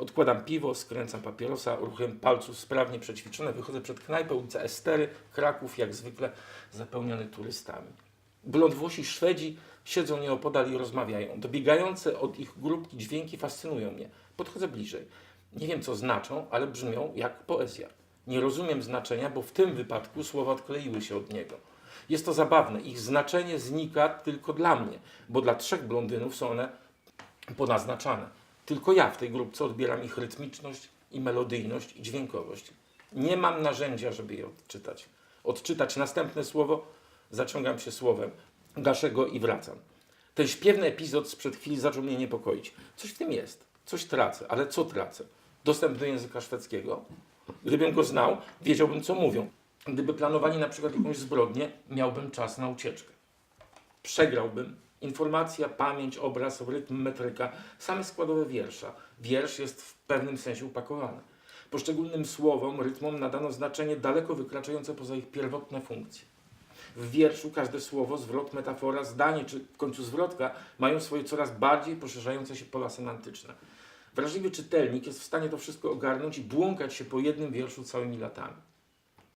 Odkładam piwo, skręcam papierosa, ruchem palców sprawnie przećwiczone, wychodzę przed knajpę, ulica Estery, Kraków, jak zwykle zapełniony turystami. Blondwłosi Szwedzi siedzą nieopodal i rozmawiają. Dobiegające od ich grupki dźwięki fascynują mnie. Podchodzę bliżej. Nie wiem, co znaczą, ale brzmią jak poezja. Nie rozumiem znaczenia, bo w tym wypadku słowa odkleiły się od niego. Jest to zabawne. Ich znaczenie znika tylko dla mnie, bo dla trzech blondynów są one ponaznaczane. Tylko ja w tej grupce odbieram ich rytmiczność i melodyjność i dźwiękowość. Nie mam narzędzia, żeby je odczytać. Odczytać następne słowo, zaciągam się słowem, gaszę go i wracam. Ten śpiewny epizod sprzed chwili zaczął mnie niepokoić. Coś w tym jest, coś tracę, ale co tracę? Dostęp do języka szwedzkiego? Gdybym go znał, wiedziałbym, co mówią. Gdyby planowali na przykład jakąś zbrodnię, miałbym czas na ucieczkę przegrałbym. Informacja, pamięć, obraz, rytm, metryka, same składowe wiersza. Wiersz jest w pewnym sensie upakowany. Poszczególnym słowom, rytmom nadano znaczenie daleko wykraczające poza ich pierwotne funkcje. W wierszu każde słowo, zwrot, metafora, zdanie czy w końcu zwrotka mają swoje coraz bardziej poszerzające się pola semantyczne. Wrażliwy czytelnik jest w stanie to wszystko ogarnąć i błąkać się po jednym wierszu całymi latami.